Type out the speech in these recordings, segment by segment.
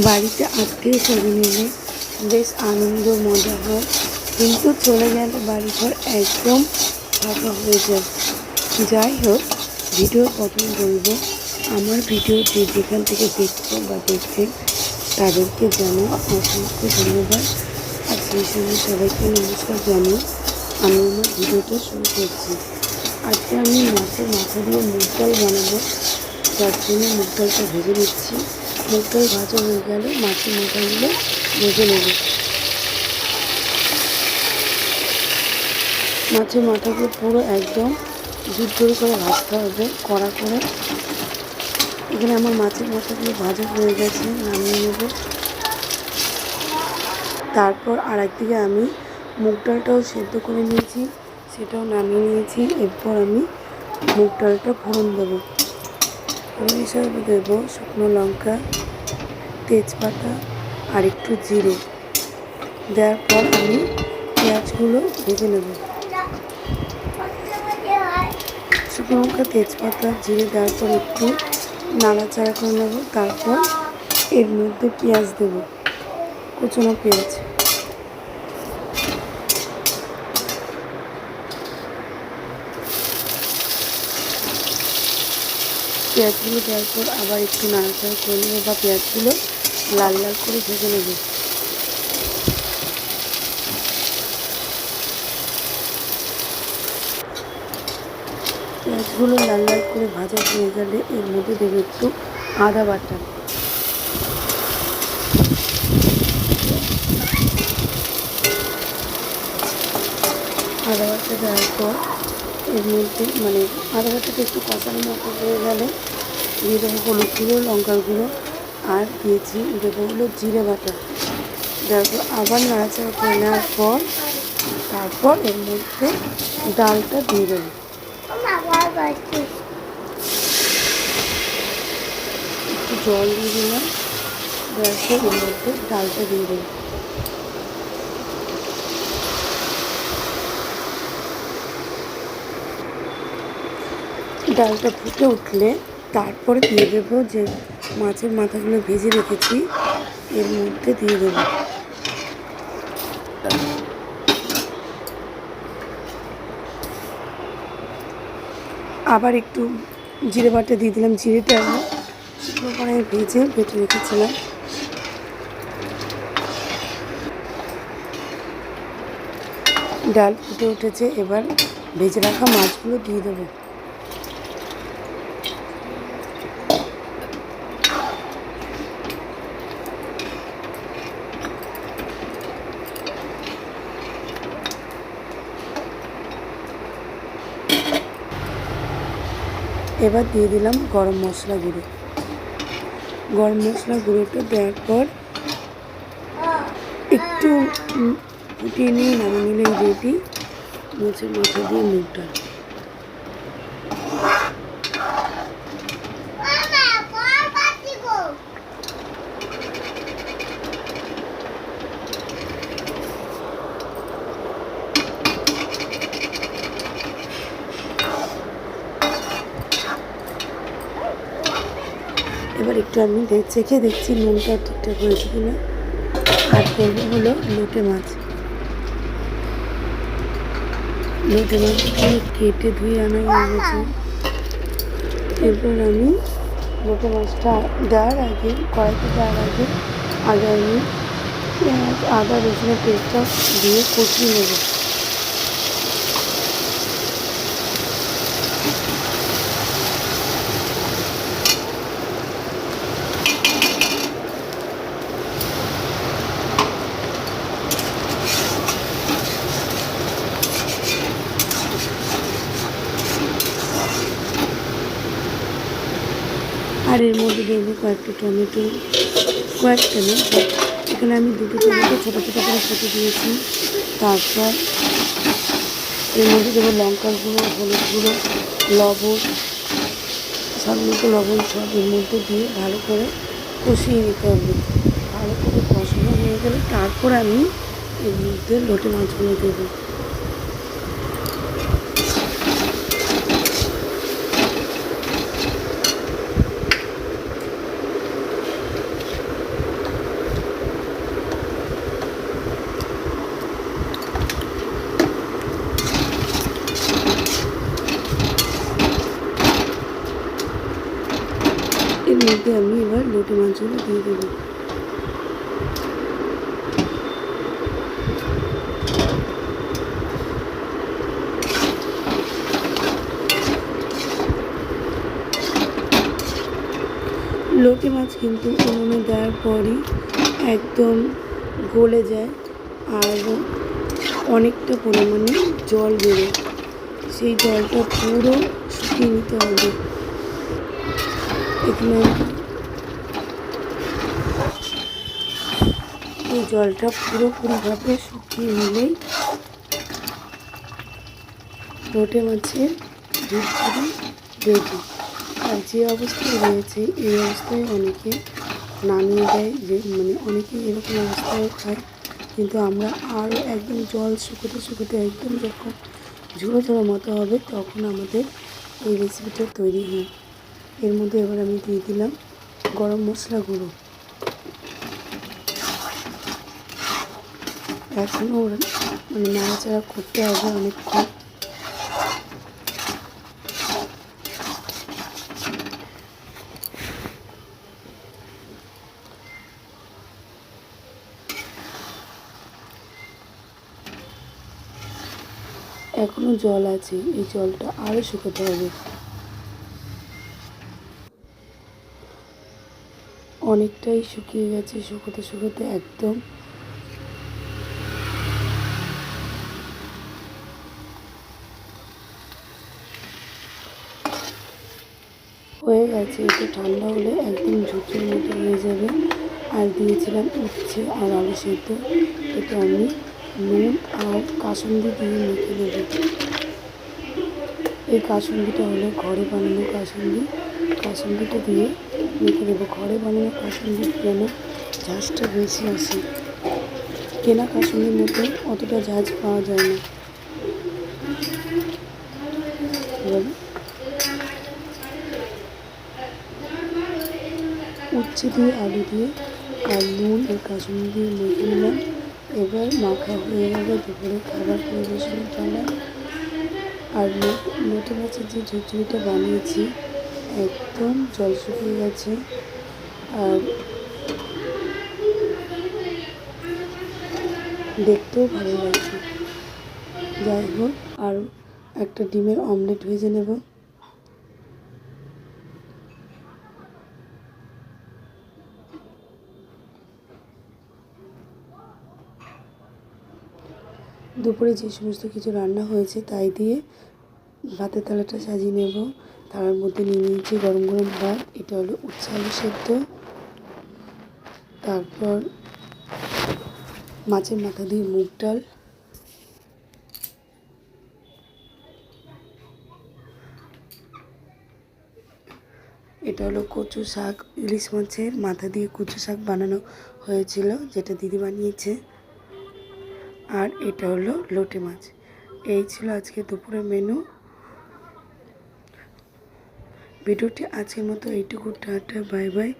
বাড়িতে আত্মীয় স্বজন এলে বেশ আনন্দ, মজা হয়। কিন্তু চলে গেলে বাড়িঘর একদম ফাঁকা হয়ে যায়। যাই হোক, ভিডিও প্রথম বলব, আমার ভিডিও যে যেখান থেকে দেখছ বা দেখছেন, তাদেরকে জানো অসংখ্য ধন্যবাদ। আর সেই সঙ্গে সবাইকে নমস্কার জানিয়ে আমি আমার ভিডিওটা শুরু করছি। আজকে আমি মাছের মাথা দিয়ে মুগ ডাল বানাবো। যার জন্য মুগ ডালটা ভেজে নিচ্ছি। ডাল ভাজা হয়ে গেলে মাছের মাথাগুলো ভেজে নেব। মাছের মাথাগুলো পুরো একদম ঝুট ঝুড়ি করে ভাজতে হবে, কড়া করে। এখানে আমার মাছের মাথাগুলো ভাজা হয়ে গেছে, নামিয়ে নেব। তারপর আর একদিকে আমি মুগ ডালটাও সেদ্ধ করে নিয়েছি, সেটাও নামিয়ে নিয়েছি। এরপর আমি মুগ ডালটা ফোড়ন দেবো। ফোড়ন হিসাবে দেবো শুকনো লঙ্কা তেজপাতা আর একটু জিরে। দেওয়ার পর আমি পেঁয়াজগুলো ভেজে নেব। শুকনো লঙ্কা, তেজপাতা, জিরে দেওয়ার পর একটু নাড়াচাড়া করে নেব। তারপর এর মধ্যে পেঁয়াজ দেবো। কুচনো পেঁয়াজ। পেঁয়াজগুলো দেওয়ার পর আবার একটু নাড়াচাড়া করে নেব বা পেঁয়াজগুলো লাল লাল করে ভেজে নেব। পেঁয়াজগুলো লাল লাল করে ভাজা হয়ে গেলে এর মধ্যে দেবো একটু আদা বাটা। আদা বাটা দেওয়ার পর এর মধ্যে মানে আদা বাটাটা একটু কষানো মতো হয়ে গেলে দিয়ে দেবো হলুদ গুঁড়ো, লঙ্কার গুঁড়ো আর দিয়েছি দেবো হলো জিরে বাটা। পর আবার নাড়াচাড়া করে নেওয়ার পর তারপর এর মধ্যে ডালটা দিয়ে দেবো। একটু জল দিয়ে দিলাম পর এর মধ্যে ডালটা দিয়ে দেবো। ডালটা ফুটে উঠলে তারপরে দিয়ে দেবো যে মাছের মাথাগুলো ভেজে রেখেছি, এর মধ্যে দিয়ে দেবো। আবার একটু জিরে বাটা দিয়ে দিলাম, জিরেটা শুকনো কড়াইয়ে ভেজে বেটে রেখেছিলাম। ডাল ফুটে উঠেছে, এবার ভেজে রাখা মাছগুলো দিয়ে দেবো। এবার দিয়ে দিলাম গরম মশলা গুঁড়ো। গরম মশলা গুঁড়োটা দেওয়ার পর একটু ফুটিয়ে নিয়ে নামিয়ে নিলেই রেডি মাছের মাথা দিয়ে মুখটা। ডাল এবার একটু আমি চেখে দেখছি নুনটা ঠিকঠাক হয়েছে কিনা। আর করব হলো লোটে মাছ। লোটে মাছটা কেটে ধুয়ে আনা হয়ে গেছে। এরপর আমি লোটে মাছটা দেওয়ার আগে, কড়াইতে দেওয়ার আগে আগে আমি আদা রসুনের পেস্টটা দিয়ে কষিয়ে নেব। আর এর মধ্যে দেবো কয়েকটা টমেটো, কয়েকটা নেই এখানে আমি দুটো টমেটো ছোটো ছোটো করে কেটে দিয়েছি। তারপর এর মধ্যে দেবো লঙ্কার গুঁড়ো, হলুদ গুঁড়ো, লবণ মতো লবণ সব এর মধ্যে দিয়ে ভালো করে কষিয়ে নিতে হবে। ভালো করে কষানো হয়ে গেলে তারপর আমি এর মধ্যে লোটে মাছগুলো দেবো লোটে মাছগুলো দিয়ে দেবো লোটে মাছ কিন্তু উনুনে দেওয়ার পরই একদম গলে যায় আর অনেকটা পরিমাণে জল বেরোয়। সেই জলটা পুরো শুকিয়ে নিতে হবে। এখানে এই জলটা পুরোপুরিভাবে শুকিয়ে নিলেই লোটে মাছের পুরি রেডি। যে অবস্থায় রয়েছে, এই অবস্থায় অনেকে নামিয়ে দেয় যে মানে অনেকে এরকম অবস্থায় খায়। কিন্তু আমরা আরও একদম জল শুকোতে শুকোতে একদম যখন ঝুড়ো ঝুড়ো মতো হবে, তখন আমাদের এই রেসিপিটা তৈরি হয়। এর মধ্যে এবার আমি দিয়ে দিলাম গরম মশলা গুঁড়ো। এখনও মানে নাড়াচাড়া করতে হবে অনেকক্ষণ। এখনও জল আছে, এই জলটা আরও শুকোতে হবে। অনেকটাই শুকিয়ে গেছে, শুকোতে শুকোতে একদম। হয়ে গেছে এটা ঠান্ডা হলে একদম ঝুঁকির মতো হয়ে যাবে। আর দিয়েছিলাম উচ্ছে আর আলু সেদ্ধ, এটা আমি নুন আর কাসুন্দি দিয়ে মেখে দেবো এই কাসুন্দিটা হলো ঘরে বানানো কাসুন্দি। কাসুন্দিটা দিয়ে মেখে দেবো। ঘরে বানানো কাসুন্দি যেন ঝাঁজটা বেশি আসে। কেনা কাসুন্দির মধ্যে অতটা ঝাঁজ পাওয়া যায় না। উচ্ছে দিয়ে আলু দিয়ে আর নুন আর কাসুন্দি দিয়ে মেখে নিলাম। এবার মাখা হয়ে গেলে দুপুরে খাবার পরিবেশনের পালা। আর লোটে মাছের যে ঝুচুড়িটা বানিয়েছি, একদম জল শুকিয়ে গেছে। আর দেখতেও ভালো লাগছে। যাই হোক, আর একটা ডিমের অমলেট ভেজে নেব। দুপুরে যে সমস্ত কিছু রান্না হয়েছে তাই দিয়ে ভাতের থালাটা সাজিয়ে নেব। তার মধ্যে নিয়ে নিয়েছি গরম গরম ভাত, এটা হলো আলু সেদ্ধ। তারপর মাছের মাথা দিয়ে মুগ ডাল। এটা হলো কচু শাক, ইলিশ মাছের মাথা দিয়ে কচু শাক বানানো হয়েছিল, যেটা দিদি বানিয়েছে। আর এটা হলো লোটে মাছ। এই ছিল আজকে দুপুরের মেনু ভিডিওটি আজকের মতো এইটুকু। টাটা বাই বাই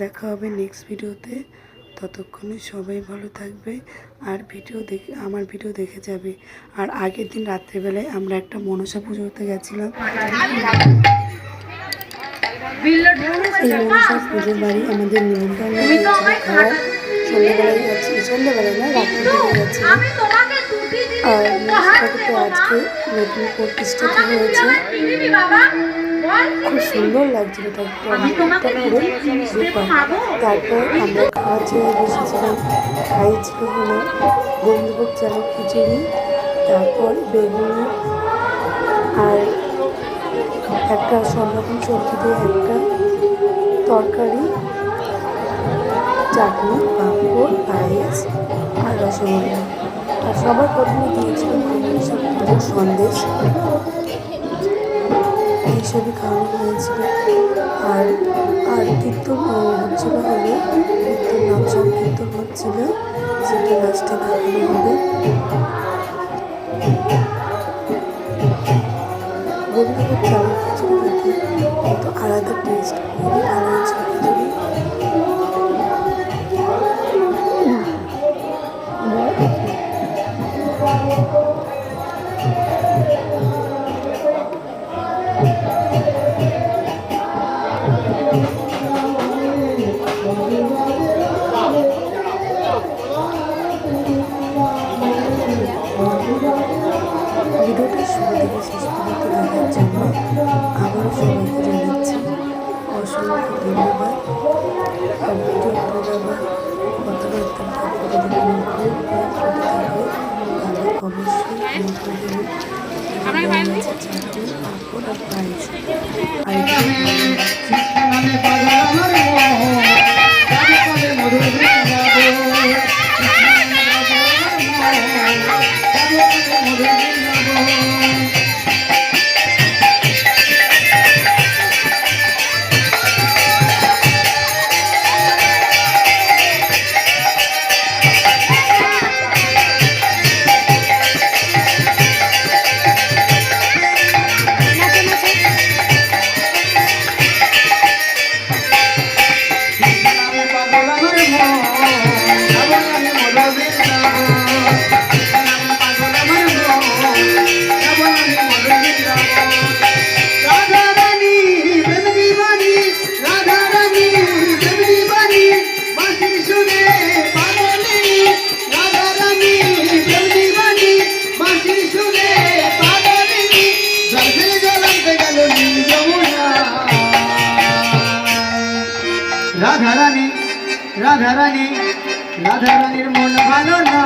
দেখা হবে নেক্সট ভিডিওতে। ততক্ষণে সবাই ভালো থাকবে। আর ভিডিও দেখে আমার ভিডিও দেখে যাবে। আর আগের দিন রাত্রেবেলায় আমরা একটা মনসা পুজোতে গেছিলাম। এই মনসা পুজোর বাড়ি আমাদের নিমন্ত্রণ খাওয়ার সন্ধ্যাবেলায় যাচ্ছি সন্ধ্যাবেলায় না রাত্রে দিকে আর তো আজকে নতুন প্রতিষ্ঠা হয়েছে। খুব সুন্দর লাগছিল টকটা পুরো সুপার তারপর আমরা খাওয়া চেয়ে বসেছিলাম খাইছিল হলো বন্ধুভোগ খিচুড়ি তারপর বেগুনি আর একটা সব রকম সবজি দিয়ে একটা তরকারি চাটনি, পাঁপড়, পায়েস আর রসগোল্লা। আর সবার প্রথমে পুজোর সন্দেশ। এইসবই খাওয়ানো হয়েছিল। আর আর কীর্তন হচ্ছিল হলে কীর্তন নাম সংকীর্তন হচ্ছিল সেটা লাস্টে দেখানো হবে। গোবিন্দভোগ চাউল খিচুড়ি কিন্তু আলাদা টেস্ট আপনাকে ভেসে গেল নীল যমুনা। রাধারানী রাধারানী রাধারানীর মন ভালো না।